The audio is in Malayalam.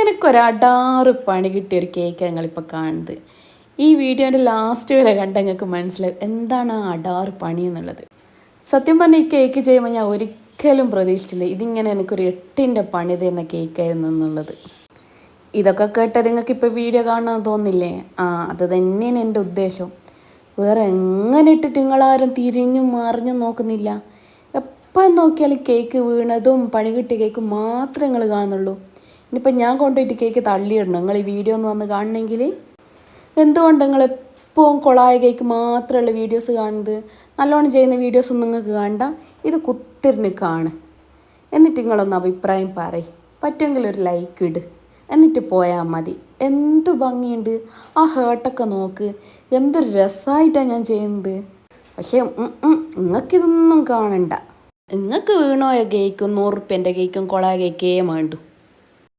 എനിക്കൊരടാറ് പണി കിട്ടിയ ഒരു കേക്ക് ഞങ്ങളിപ്പോൾ കാണുന്നത്. ഈ വീഡിയോന്റെ ലാസ്റ്റ് വരെ കണ്ട ഞങ്ങൾക്ക് മനസ്സിലായി എന്താണ് ആ അടാറ് പണി എന്നുള്ളത്. സത്യം പറഞ്ഞാൽ ഈ കേക്ക് ചെയ്യുമ്പോൾ ഞാൻ ഒരിക്കലും പ്രതീക്ഷിച്ചില്ല. ഇതിങ്ങനെ എനിക്കൊരു എട്ടിന്റെ പണി തരുന്ന കേക്കായിരുന്നു എന്നുള്ളത്. ഇതൊക്കെ കേട്ടാൽ നിങ്ങൾക്ക് ഇപ്പോൾ വീഡിയോ കാണാൻ തോന്നില്ലേ? ആ അത് തന്നെയാണ് എന്റെ ഉദ്ദേശം. വേറെ എങ്ങനെ ഇട്ടിട്ട് നിങ്ങളാരും തിരിഞ്ഞും മറിഞ്ഞും നോക്കുന്നില്ല. എപ്പം നോക്കിയാലും കേക്ക് വീണതും പണി കിട്ടിയ കേക്ക് മാത്രമേ നിങ്ങൾ കാണുന്നുള്ളൂ. ഇനിയിപ്പോൾ ഞാൻ കൊണ്ടുപോയിട്ട് കേക്ക് തള്ളിയിടണം. നിങ്ങൾ ഈ വീഡിയോ ഒന്ന് വന്ന് കാണണമെങ്കിൽ. എന്തുകൊണ്ട് നിങ്ങൾ എപ്പോഴും കൊളായ കേക്ക് മാത്രമുള്ള വീഡിയോസ് കാണുന്നത്? നല്ലോണം ചെയ്യുന്ന വീഡിയോസ് ഒന്നും നിങ്ങൾക്ക് കാണണ്ട ഇത് കുത്തിരിന് കാണ്. എന്നിട്ട് നിങ്ങളൊന്ന് അഭിപ്രായം പറയും. പറ്റുമെങ്കിൽ ഒരു ലൈക്ക് ഇട്. എന്നിട്ട് പോയാൽ മതി. എന്ത് ഭംഗിയുണ്ട്. ആ ഹേർട്ടൊക്കെ നോക്ക്. എന്തൊരു രസമായിട്ടാണ് ഞാൻ ചെയ്യുന്നത്. പക്ഷേ നിങ്ങൾക്കിതൊന്നും കാണണ്ട. നിങ്ങൾക്ക് വീണോയ കേക്കും നൂറുപ്യന്റെ കേക്കും കൊളായ കേക്കേ വേണ്ടു.